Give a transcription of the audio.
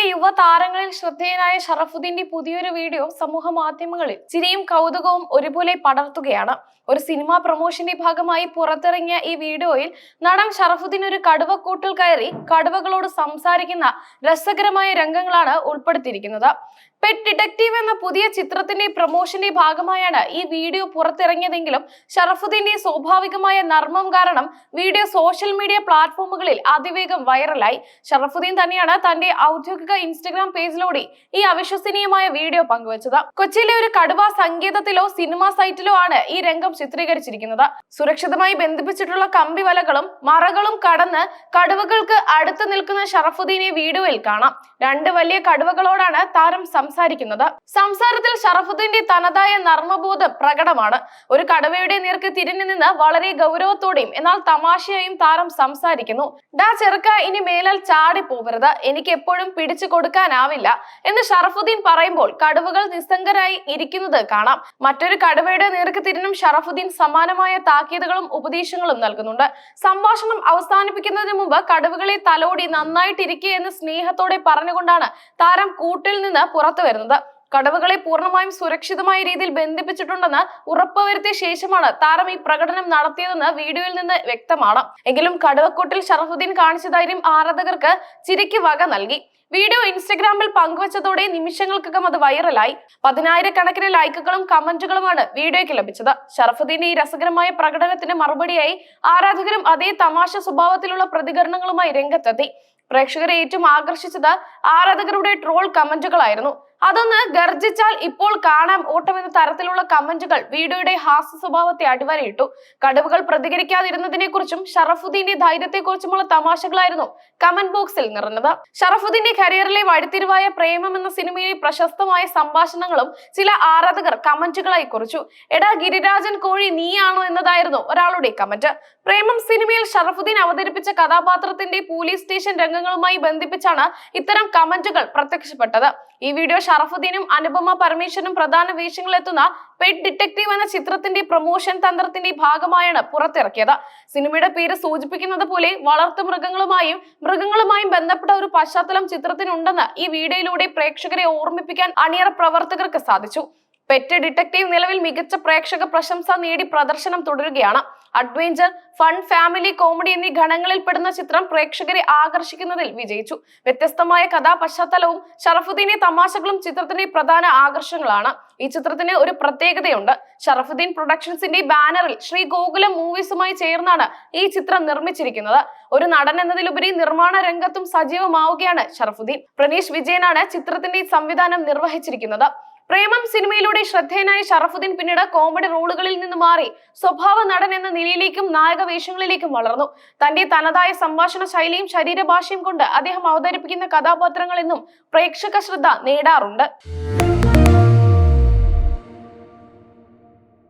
കൊച്ചിയിലെ യുവ താരങ്ങളിൽ ശ്രദ്ധേയനായ ഷറഫുദ്ദീന്റെ പുതിയൊരു വീഡിയോ സമൂഹ മാധ്യമങ്ങളിൽ ചിരിയും കൗതുകവും ഒരുപോലെ പടർത്തുകയാണ്. ഒരു സിനിമാ പ്രൊമോഷന്റെ ഭാഗമായി പുറത്തിറങ്ങിയ ഈ വീഡിയോയിൽ നടൻ ഷറഫുദ്ദീൻ ഒരു കടുവക്കൂട്ടിൽ കയറി കടുവകളോട് സംസാരിക്കുന്ന രസകരമായ രംഗങ്ങളാണ് ഉൾപ്പെടുത്തിയിരിക്കുന്നത്. പെറ്റ് ഡിറ്റക്റ്റീവ് എന്ന പുതിയ ചിത്രത്തിന്റെ പ്രൊമോഷന്റെ ഭാഗമായാണ് ഈ വീഡിയോ പുറത്തിറങ്ങിയതെങ്കിലും ഷറഫുദ്ദീന്റെ സ്വാഭാവികമായ നർമ്മം കാരണം വീഡിയോ സോഷ്യൽ മീഡിയ പ്ലാറ്റ്ഫോമുകളിൽ അതിവേഗം വൈറലായി ഷറഫുദ്ദീൻ തന്നെയാണ് തന്റെ ഔദ്യോഗിക ഇൻസ്റ്റഗ്രാം പേജിലൂടെ ഈ അവിശ്വസനീയമായ വീഡിയോ പങ്കുവച്ചത്. കൊച്ചിയിലെ ഒരു കടുവ സങ്കേതത്തിലോ സിനിമാ സൈറ്റിലോ ആണ് ഈ രംഗം ചിത്രീകരിച്ചിരിക്കുന്നത്. സുരക്ഷിതമായി ബന്ധിപ്പിച്ചിട്ടുള്ള കമ്പി വലകളും മറകളും കടന്ന് കടുവകൾക്ക് അടുത്ത് നിൽക്കുന്ന ഷറഫുദ്ദീനെ വീഡിയോയിൽ കാണാം. രണ്ട് വലിയ കടുവകളോടാണ് താരം സംസാരിക്കുന്നത്. സംസാരത്തിൽ ഷറഫുദ്ദീന്റെ തനതായ നർമ്മബോധം പ്രകടമാണ്. ഒരു കടവയുടെ നേർക്ക് തിരിഞ്ഞു നിന്ന് വളരെ ഗൗരവത്തോടെയും എന്നാൽ തമാശയായും താരം സംസാരിക്കുന്നു. ഡാ ചെറുക്ക ഇനി മേലാൽ ചാടി പോകരുത്. എനിക്ക് എപ്പോഴും പിടിച്ചു കൊടുക്കാനാവില്ല എന്ന് ഷറഫുദ്ദീൻ പറയുമ്പോൾ കടുവകൾ നിസ്സംഗരായി ഇരിക്കുന്നത് കാണാം. മറ്റൊരു കടുവയുടെ നേർക്ക് തിരിഞ്ഞും ഷറഫുദ്ദീൻ സമാനമായ താക്കീതുകളും ഉപദേശങ്ങളും നൽകുന്നുണ്ട്. സംഭാഷണം അവസാനിപ്പിക്കുന്നതിന് മുമ്പ് കടുവകളെ തലോടി നന്നായിട്ടിരിക്കുക എന്ന് സ്നേഹത്തോടെ പറഞ്ഞുകൊണ്ടാണ് താരം കൂട്ടിൽ നിന്ന് പുറത്തു വരുന്നത്. കടവുകളെ പൂർണമായും സുരക്ഷിതമായ രീതിയിൽ ബന്ധിപ്പിച്ചിട്ടുണ്ടെന്ന് ഉറപ്പുവരുത്തിയ ശേഷമാണ് താരം ഈ പ്രകടനം നടത്തിയതെന്ന് വീഡിയോയിൽ നിന്ന് വ്യക്തമാണ്. എങ്കിലും കടുവക്കൂട്ടിൽ ഷറഫുദ്ദീൻ കാണിച്ച ധൈര്യം ആരാധകർക്ക് ചിരിക്ക് വക നൽകി. വീഡിയോ ഇൻസ്റ്റഗ്രാമിൽ പങ്കുവച്ചതോടെ നിമിഷങ്ങൾക്കകം അത് വൈറലായി. പതിനായിരക്കണക്കിന് ലൈക്കുകളും കമന്റുകളുമാണ് വീഡിയോയ്ക്ക് ലഭിച്ചത്. ഷറഫുദ്ദീന്റെ ഈ രസകരമായ പ്രകടനത്തിന് മറുപടിയായി ആരാധകരും അതേ തമാശ സ്വഭാവത്തിലുള്ള പ്രതികരണങ്ങളുമായി രംഗത്തെത്തി. പ്രേക്ഷകരെ ഏറ്റവും ആകർഷിച്ചത് ആരാധകരുടെ ട്രോൾ കമന്റുകളായിരുന്നു. അതൊന്ന് ഗർജിച്ചാൽ ഇപ്പോൾ കാണാം. ഓട്ടമെന്ന തരത്തിലുള്ള കമന്റുകൾ വീഡിയോയുടെ ഹാസ്യ സ്വഭാവത്തെ അടിവരയിട്ടു. കടവുകൾ പ്രതികരിക്കാതിരുന്നതിനെ കുറിച്ചും ഷറഫുദ്ദീന്റെ ധൈര്യത്തെക്കുറിച്ചുമുള്ള തമാശകളായിരുന്നു കമന്റ് ബോക്സിൽ നിറഞ്ഞത്. ഷറഫുദ്ദീന്റെ കരിയറിലെ വഴിത്തിരിവായ പ്രേമം എന്ന സിനിമയിലെ പ്രശസ്തമായ സംഭാഷണങ്ങളും ചില ആരാധകർ കമന്റുകളായി കുറിച്ചു. എടാ ഗിരിരാജൻ കോഴി നീയാണോ എന്നതായിരുന്നു ഒരാളുടെ കമന്റ്. പ്രേമം സിനിമയിൽ ഷറഫുദ്ദീൻ അവതരിപ്പിച്ച കഥാപാത്രത്തിന്റെ പോലീസ് സ്റ്റേഷൻ രംഗങ്ങളുമായി ബന്ധിപ്പിച്ചാണ് ഇത്തരം കമന്റുകൾ പ്രത്യക്ഷപ്പെട്ടത്. ഈ വീഡിയോ ഷറഫുദ്ദീനും അനുപമ പരമേശ്വരനും പ്രധാന വേഷങ്ങളിലെത്തുന്ന പെറ്റ് ഡിറ്റക്റ്റീവ് എന്ന ചിത്രത്തിന്റെ പ്രൊമോഷൻ തന്ത്രത്തിന്റെ ഭാഗമായാണ് പുറത്തിറക്കിയത്. സിനിമയുടെ പേര് സൂചിപ്പിക്കുന്നത് പോലെ വളർത്തു മൃഗങ്ങളുമായും മൃഗങ്ങളുമായും ബന്ധപ്പെട്ട ഒരു പശ്ചാത്തലം ചിത്രത്തിനുണ്ടെന്ന് ഈ വീഡിയോയിലൂടെ പ്രേക്ഷകരെ ഓർമ്മിപ്പിക്കാൻ അണിയറ പ്രവർത്തകർക്ക് സാധിച്ചു. പെറ്റ് ഡിറ്റക്റ്റീവ് നിലവിൽ മികച്ച പ്രേക്ഷക പ്രശംസ നേടി പ്രദർശനം തുടരുകയാണ്. അഡ്വഞ്ചർ ഫൺ ഫാമിലി കോമഡി എന്നീ ഗണങ്ങളിൽ പെടുന്ന ചിത്രം പ്രേക്ഷകരെ ആകർഷിക്കുന്നതിൽ വിജയിച്ചു. വ്യത്യസ്തമായ കഥാ പശ്ചാത്തലവും ഷറഫുദ്ദീനെ തമാശകളും ചിത്രത്തിന്റെ പ്രധാന ആകർഷണങ്ങളാണ്. ഈ ചിത്രത്തിന് ഒരു പ്രത്യേകതയുണ്ട്. ഷറഫുദ്ദീൻ പ്രൊഡക്ഷൻസിന്റെ ബാനറിൽ ശ്രീ ഗോകുലം മൂവീസുമായി ചേർന്നാണ് ഈ ചിത്രം നിർമ്മിച്ചിരിക്കുന്നത്. ഒരു നടൻ എന്നതിലുപരി നിർമ്മാണ രംഗത്തും സജീവമാവുകയാണ് ഷറഫുദ്ദീൻ. പ്രണീഷ് വിജയനാണ് ചിത്രത്തിന്റെ സംവിധാനം നിർവഹിച്ചിരിക്കുന്നത്. പ്രേമം സിനിമയിലൂടെ ശ്രദ്ധേയനായ ഷറഫുദ്ദീൻ പിന്നീട് കോമഡി റോളുകളിൽ നിന്ന് മാറി സ്വഭാവ നടൻ എന്ന നിലയിലേക്കും നായക വേഷങ്ങളിലേക്കും വളർന്നു. തന്റെ തനതായ സംഭാഷണ ശൈലിയും ശരീരഭാഷയും കൊണ്ട് അദ്ദേഹം അവതരിപ്പിക്കുന്ന കഥാപാത്രങ്ങൾ എന്നും പ്രേക്ഷക ശ്രദ്ധ നേടാറുണ്ട്.